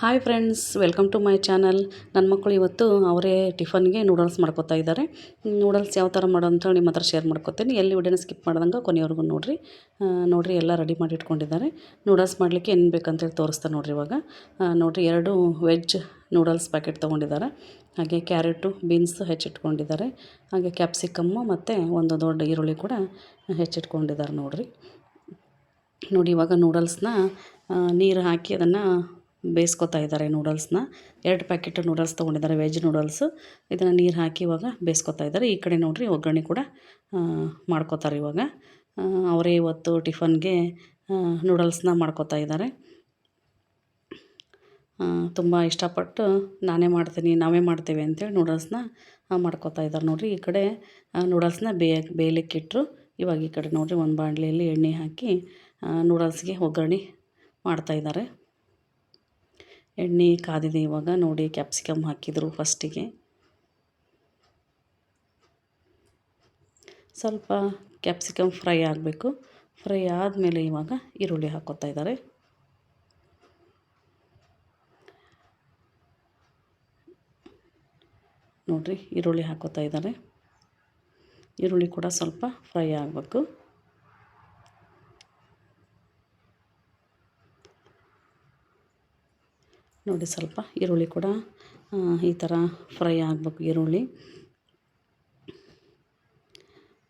Hi friends welcome to my channel ನನ್ನ ಮಕ್ಕಳು ಇವತ್ತು ಅವರೇ ಟಿಫನ್ಗೆ ನೂಡಲ್ಸ್ ಮಾಡ್ಕೋತಾ ಇದ್ದಾರೆ. ನೂಡಲ್ಸ್ ಯಾವ ಥರ ಮಾಡೋದು ಅಂತ ನಿಮ್ಮ ಹತ್ರ ಶೇರ್ ಮಾಡ್ಕೋತೀನಿ. ಎಲ್ಲಿ ವಿಡಿಯೋನ ಸ್ಕಿಪ್ ಮಾಡ್ದಂಗೆ ಕೊನೆವರೆಗೂ ನೋಡಿರಿ. ನೋಡಿರಿ, ಎಲ್ಲ ರೆಡಿ ಮಾಡಿ ಇಟ್ಕೊಂಡಿದ್ದಾರೆ. ನೂಡಲ್ಸ್ ಮಾಡಲಿಕ್ಕೆ ಏನು ಬೇಕಂತೇಳಿ ತೋರಿಸ್ತಾ ನೋಡಿರಿ ಇವಾಗ. ನೋಡಿರಿ, ಎರಡು ವೆಜ್ ನೂಡಲ್ಸ್ ಪ್ಯಾಕೆಟ್ ತೊಗೊಂಡಿದ್ದಾರೆ. ಹಾಗೆ ಕ್ಯಾರೆಟು ಬೀನ್ಸ್ ಹೆಚ್ಚಿಟ್ಕೊಂಡಿದ್ದಾರೆ. ಹಾಗೆ ಕ್ಯಾಪ್ಸಿಕಮ್ಮು ಮತ್ತು ಒಂದು ದೊಡ್ಡ ಈರುಳ್ಳಿ ಕೂಡ ಹೆಚ್ಚಿಟ್ಕೊಂಡಿದ್ದಾರೆ ನೋಡಿರಿ. ನೋಡಿ ಇವಾಗ ನೂಡಲ್ಸ್ನ ನೀರು ಹಾಕಿ ಅದನ್ನು ಬೇಯಿಸ್ಕೊತಾ ಇದ್ದಾರೆ ನೂಡಲ್ಸ್ನ ಎರಡು ಪ್ಯಾಕೆಟ್ ನೂಡಲ್ಸ್ ತೊಗೊಂಡಿದ್ದಾರೆ ವೆಜ್ ನೂಡಲ್ಸು ಇದನ್ನು ನೀರು ಹಾಕಿ ಇವಾಗ ಬೇಯಿಸ್ಕೊತಾ ಇದ್ದಾರೆ. ಈ ಕಡೆ ನೋಡಿರಿ ಒಗ್ಗರಣೆ ಕೂಡ ಮಾಡ್ಕೋತಾರೆ ಇವಾಗ. ಅವರೇ ಇವತ್ತು ಟಿಫನ್ಗೆ ನೂಡಲ್ಸ್ನ ಮಾಡ್ಕೋತಾ ಇದ್ದಾರೆ. ತುಂಬ ಇಷ್ಟಪಟ್ಟು ನಾನೇ ಮಾಡ್ತೀನಿ, ನಾವೇ ಮಾಡ್ತೇವೆ ಅಂತೇಳಿ ನೂಡಲ್ಸ್ನ ಮಾಡ್ಕೋತಾ ಇದ್ದಾರೆ ನೋಡಿರಿ. ಈ ಕಡೆ ನೂಡಲ್ಸ್ನ ಬೇಯ ಬೇಯಲಿಕ್ಕೆ ಇಟ್ಟರು ಇವಾಗ ಈ ಕಡೆ ನೋಡಿರಿ ಒಂದು ಬಾಣಲೆಯಲ್ಲಿ ಎಣ್ಣೆ ಹಾಕಿ ನೂಡಲ್ಸ್ಗೆ ಒಗ್ಗರಣೆ ಮಾಡ್ತಾಯಿದ್ದಾರೆ ಎಣ್ಣೆ ಕಾದಿದೆ ಇವಾಗ. ನೋಡಿ ಕ್ಯಾಪ್ಸಿಕಮ್ ಹಾಕಿದರು ಫಸ್ಟಿಗೆ ಸ್ವಲ್ಪ ಕ್ಯಾಪ್ಸಿಕಮ್ ಫ್ರೈ ಆಗಬೇಕು. ಫ್ರೈ ಆದಮೇಲೆ ಇವಾಗ ಈರುಳ್ಳಿ ಹಾಕೋತಾ ಇದ್ದಾರೆ. ನೋಡಿರಿ, ಈರುಳ್ಳಿ ಹಾಕೋತಾ ಇದ್ದಾರೆ. ಈರುಳ್ಳಿ ಕೂಡ ಸ್ವಲ್ಪ ಫ್ರೈ ಆಗಬೇಕು. ನೋಡಿ ಸ್ವಲ್ಪ ಈರುಳ್ಳಿ ಕೂಡ ಈ ಥರ ಫ್ರೈ ಆಗಬೇಕು ಈರುಳ್ಳಿ.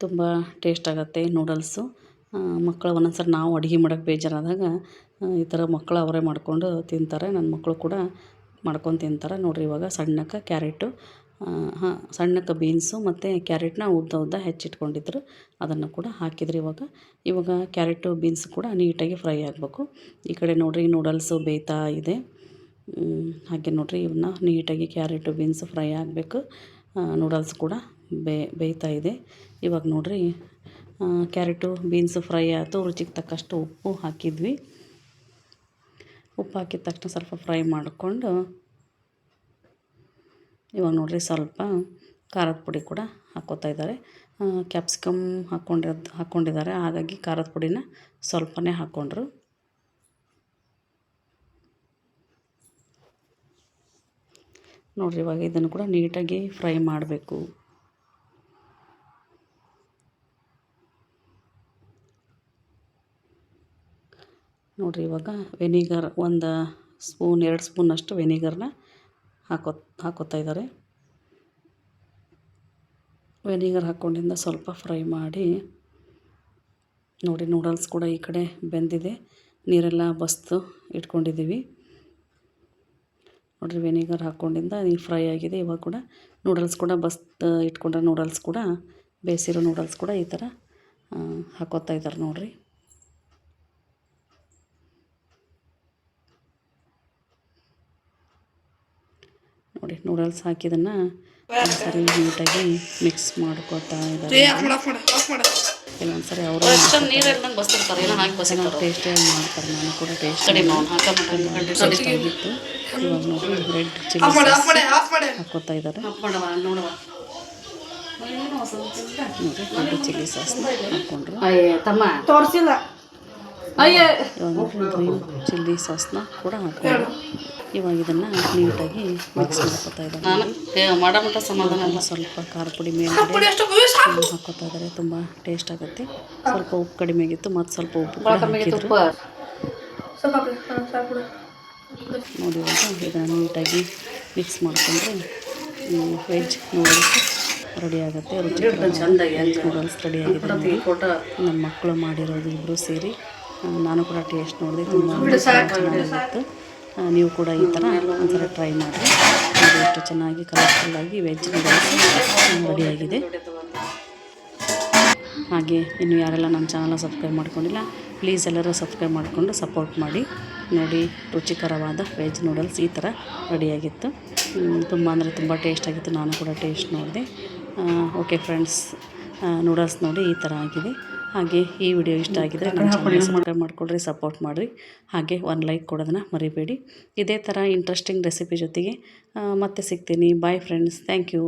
ತುಂಬ ಟೇಸ್ಟ್ ಆಗುತ್ತೆ ನೂಡಲ್ಸು. ಮಕ್ಕಳು ಒಂದೊಂದ್ಸರಿ ನಾವು ಅಡುಗೆ ಮಾಡೋಕ್ಕೆ ಬೇಜಾರಾದಾಗ ಈ ಥರ ಮಕ್ಕಳು ಅವರೇ ಮಾಡಿಕೊಂಡು ತಿಂತಾರೆ. ನನ್ನ ಮಕ್ಕಳು ಕೂಡ ಮಾಡ್ಕೊಂಡು ತಿಂತಾರೆ. ನೋಡಿರಿ ಇವಾಗ ಸಣ್ಣಕ್ಕೆ ಕ್ಯಾರೆಟು ಹಾಂ, ಸಣ್ಣಕ್ಕೆ ಬೀನ್ಸು ಮತ್ತು ಕ್ಯಾರೆಟ್ನ ಉದ್ದ ಉದ್ದ ಹೆಚ್ಚಿಟ್ಕೊಂಡಿದ್ರು. ಅದನ್ನು ಕೂಡ ಹಾಕಿದ್ರು ಇವಾಗ. ಇವಾಗ ಕ್ಯಾರೆಟು, ಬೀನ್ಸ್ ಕೂಡ ನೀಟಾಗಿ ಫ್ರೈ ಆಗಬೇಕು. ಈ ಕಡೆ ನೋಡಿರಿ ನೂಡಲ್ಸು ಬೇಯ್ತಾ ಇದೆ. ಹಾಗೆ ನೋಡಿರಿ ಇವನ್ನ ನೀಟಾಗಿ ಕ್ಯಾರೆಟು ಬೀನ್ಸ್ ಫ್ರೈ ಆಗಬೇಕು. ನೂಡಲ್ಸ್ ಕೂಡ ಬೇಯ್ತಾ ಇದೆ. ಇವಾಗ ನೋಡಿರಿ ಕ್ಯಾರೆಟು ಬೀನ್ಸ್ ಫ್ರೈ ಆಯಿತು. ರುಚಿಗೆ ತಕ್ಕಷ್ಟು ಉಪ್ಪು ಹಾಕಿದ್ವಿ. ಉಪ್ಪು ಹಾಕಿದ ತಕ್ಷಣ ಸ್ವಲ್ಪ ಫ್ರೈ ಮಾಡಿಕೊಂಡು, ಇವಾಗ ನೋಡಿರಿ ಸ್ವಲ್ಪ ಖಾರದ ಪುಡಿ ಕೂಡ ಹಾಕೋತಾ ಇದ್ದಾರೆ. ಕ್ಯಾಪ್ಸಿಕಮ್ ಹಾಕ್ಕೊಂಡಿರೋದು ಹಾಕ್ಕೊಂಡಿದ್ದಾರೆ ಹಾಗಾಗಿ ಖಾರದ ಪುಡಿನ ಸ್ವಲ್ಪನೇ ಹಾಕ್ಕೊಂಡ್ರು ನೋಡಿರಿ, ಇವಾಗ ಇದನ್ನು ಕೂಡ ನೀಟಾಗಿ ಫ್ರೈ ಮಾಡಬೇಕು. ನೋಡಿರಿ, ಇವಾಗ ವೆನಿಗರ್ ಒಂದು ಸ್ಪೂನ್, ಎರಡು ಸ್ಪೂನಷ್ಟು ವೆನಿಗರ್ನ ಹಾಕೋ, ಹಾಕೋತಾ ಇದ್ದಾರೆ. ವೆನಿಗರ್ ಹಾಕ್ಕೊಂಡಿಂದ ಸ್ವಲ್ಪ ಫ್ರೈ ಮಾಡಿ, ನೋಡಿ, ನೂಡಲ್ಸ್ ಕೂಡ ಈ ಕಡೆ ಬೆಂದಿದೆ. ನೀರೆಲ್ಲ ಬಸ್ತು ಇಟ್ಕೊಂಡಿದ್ದೀವಿ. ನೋಡಿರಿ ವೆನಿಗರ್ ಹಾಕ್ಕೊಂಡಿಂದ ಈಗ ಫ್ರೈ ಆಗಿದೆ. ಇವಾಗ ಕೂಡ ನೂಡಲ್ಸ್ ಕೂಡ ಬಸ್ ಇಟ್ಕೊಂಡ್ರೆ ನೂಡಲ್ಸ್ ಕೂಡ ಬೇಯಿಸಿರೋ ನೂಡಲ್ಸ್ ಕೂಡ ಈ ಥರ ಹಾಕೋತಾ ಇದ್ದಾರೆ ನೋಡಿರಿ. ನೋಡಿ ನೂಡಲ್ಸ್ ಹಾಕಿದನ್ನು ಸರಿ ನೀಟಾಗಿ ಮಿಕ್ಸ್ ಮಾಡ್ಕೋತಾ ಇದ್ದಾರೆ ಕೆಲವೊಂದ್ಸರಿ ಅವರು ನೀರೆಲ್ಲ ಬಸ್ತಿರ್ತಾರೆ ಏನೋ ಹಾಕಿ ಬಸ್ತಿರ್ತಾರೆ. ಟೇಸ್ಟಿಯಾಗಿ ಮಾಡ್ತಾರೆ ನಾನು ಕೂಡ ಟೇಸ್ಟ್ ಕಡಿಮೆ ಅವ್ನು ಹಾಕ ಆಗಿತ್ತು. ಇವಾಗ ನೋಡಿ ರೆಡ್ ಚಿಲ್ಲಿ ಹಾಕೋತಾ ಇದ್ದಾರೆ. ನೋಡವ. ನೋಡಿ ರೆಡ್ ಚಿಲ್ಲಿ ಸಾಸ್ ಹಾಕ್ಕೊಂಡ್ರು ಅಯ್ಯ ತಮ್ಮ. ತೋರಿಸಿಲ್ಲ. ಗ್ರೀನ್ ಚಿಲ್ಲಿ ಸಾಸ್ನ ಕೂಡ ಹಾಕ್ಕೊಂಡ್ರು ಇವಾಗ ಇದನ್ನು ನೀಟಾಗಿ ಮಿಕ್ಸ್ ಮಾಡ್ಕೋತಾ ಇದ್ದಾರೆ ಸ್ವಲ್ಪ ಖಾರ ಪುಡಿ ಮೇಲೆ ಹಾಕೋತಾ ಇದಾರೆ. ಇದ್ದಾರೆ ತುಂಬ ಟೇಸ್ಟ್ ಆಗುತ್ತೆ. ಸ್ವಲ್ಪ ಉಪ್ಪು ಕಡಿಮೆ ಆಗಿತ್ತು. ಮತ್ತು ಸ್ವಲ್ಪ ಉಪ್ಪು ನೋಡಿ ಇದನ್ನ ಇದನ್ನು ನೀಟಾಗಿ ಮಿಕ್ಸ್ ಮಾಡಿಕೊಂಡ್ರೆ ವೆಜ್ ನೂಡಲ್ಸ್ ರೆಡಿ ಆಗುತ್ತೆ. ರುಚಿ ಚಂದ ನೂಡಲ್ಸ್ ರೆಡಿ ಆಗಿದೆ ನಮ್ಮ ಮಕ್ಕಳು ಮಾಡಿರೋದು ಇಬ್ಬರು ಸೇರಿ. ನಾನು ಕೂಡ ಟೇಸ್ಟ್ ನೋಡಿದೆ ತುಂಬ ಚೆನ್ನಾಗಿತ್ತು ನೀವು ಕೂಡ ಈ ಥರ ಒಂದ್ಸಲ ಟ್ರೈ ಮಾಡಿ. ನೋಡಿ ಎಷ್ಟು ಚೆನ್ನಾಗಿ ಕಲರ್ಫುಲ್ಲಾಗಿ ವೆಜ್ ನೂಡಲ್ಸ್ ರೆಡಿಯಾಗಿದೆ ಹಾಗೆ ಇನ್ನು ಯಾರೆಲ್ಲ ನಮ್ಮ ಚಾನಲ್ನ ಸಬ್ಸ್ಕ್ರೈಬ್ ಮಾಡ್ಕೊಂಡಿಲ್ಲ ಪ್ಲೀಸ್ ಎಲ್ಲರೂ ಸಬ್ಸ್ಕ್ರೈಬ್ ಮಾಡಿಕೊಂಡು ಸಪೋರ್ಟ್ ಮಾಡಿ. ನೋಡಿ ರುಚಿಕರವಾದ ವೆಜ್ ನೂಡಲ್ಸ್ ಈ ಥರ ರೆಡಿಯಾಗಿತ್ತು ತುಂಬ ಅಂದರೆ ತುಂಬ ಟೇಸ್ಟ್ ಆಗಿತ್ತು. ನಾನು ಕೂಡ ಟೇಸ್ಟ್ ನೋಡಿದೆ. ಓಕೆ ಫ್ರೆಂಡ್ಸ್ ನೂಡಲ್ಸ್ ನೋಡಿ ಈ ಥರ ಆಗಿದೆ. ಹಾಗೆ ಈ ವಿಡಿಯೋ ಇಷ್ಟ ಆಗಿದ್ರೆ ನಮ್ಮ ಚಾನಲ್ ಸಬ್ಸ್ಕ್ರೈಬ್ ಮಾಡಿಕೊಳ್ಳ್ರಿ ಸಪೋರ್ಟ್ ಮಾಡಿರಿ. ಹಾಗೆ ಒಂದು ಲೈಕ್ ಕೊಡೋದನ್ನ ಮರಿಬೇಡಿ. ಇದೇ ಥರ ಇಂಟ್ರೆಸ್ಟಿಂಗ್ ರೆಸಿಪಿ ಜೊತೆಗೆ ಮತ್ತೆ ಸಿಗ್ತೀನಿ. Bye friends thank you